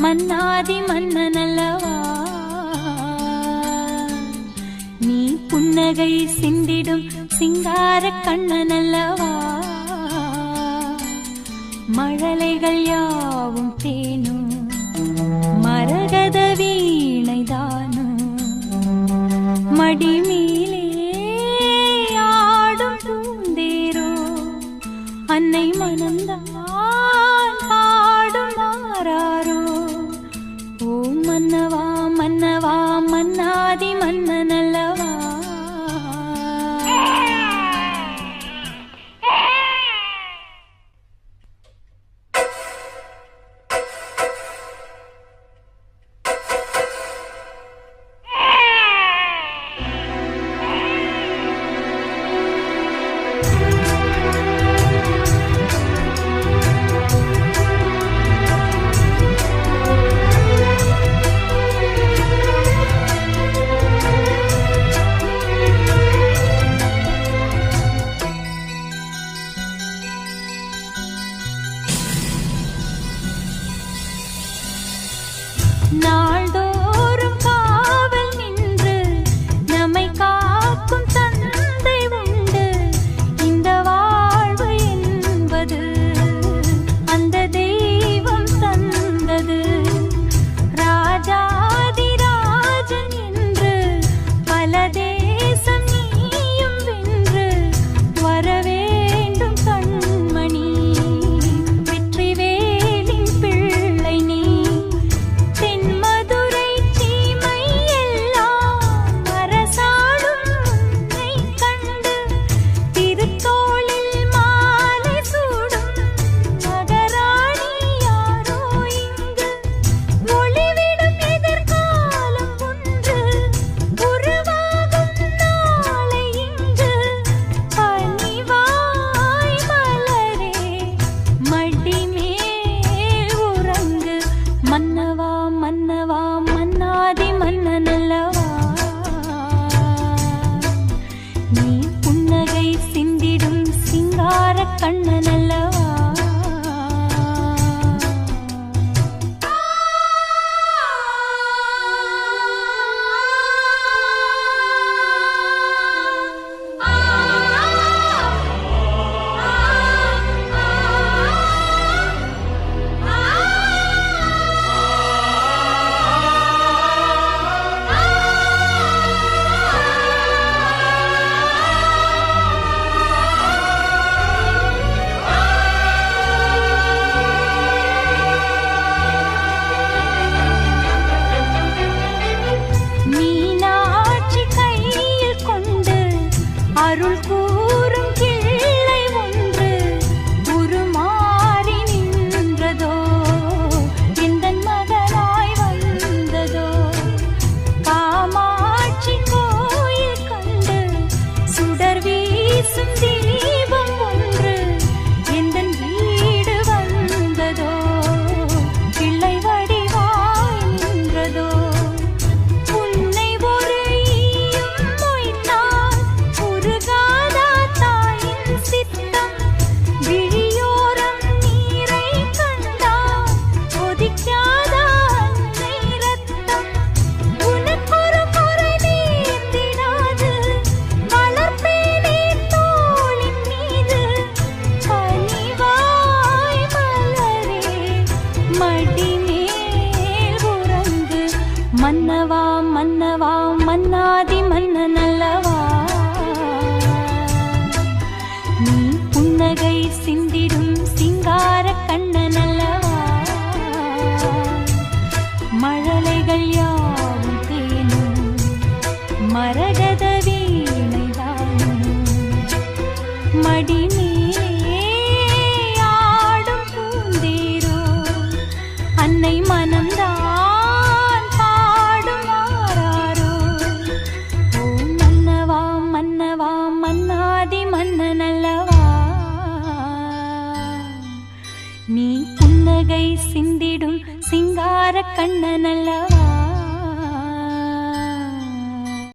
மன்னாதி மன்னனல்லவா? நீ புன்னகை சிந்திடும் சிங்கார கண்ணனல்லவா? மழலைகள் யாவும் தேனும் மரகத வீணைதான் நீ புன்னகை சிந்திடும் சிங்கார கண்ணனல்லவா? மன்னாதி மன்னன் அல்லவா நீ புன்னகை சிந்திடும் சிங்கார கண்ணன் அல்லவா மழலைகள் யாவும் தேனும் மரகத வீணைதானும். மடிமே நீ புன்னகை சிந்திடும் சிங்கார கண்ணன் அல்லவா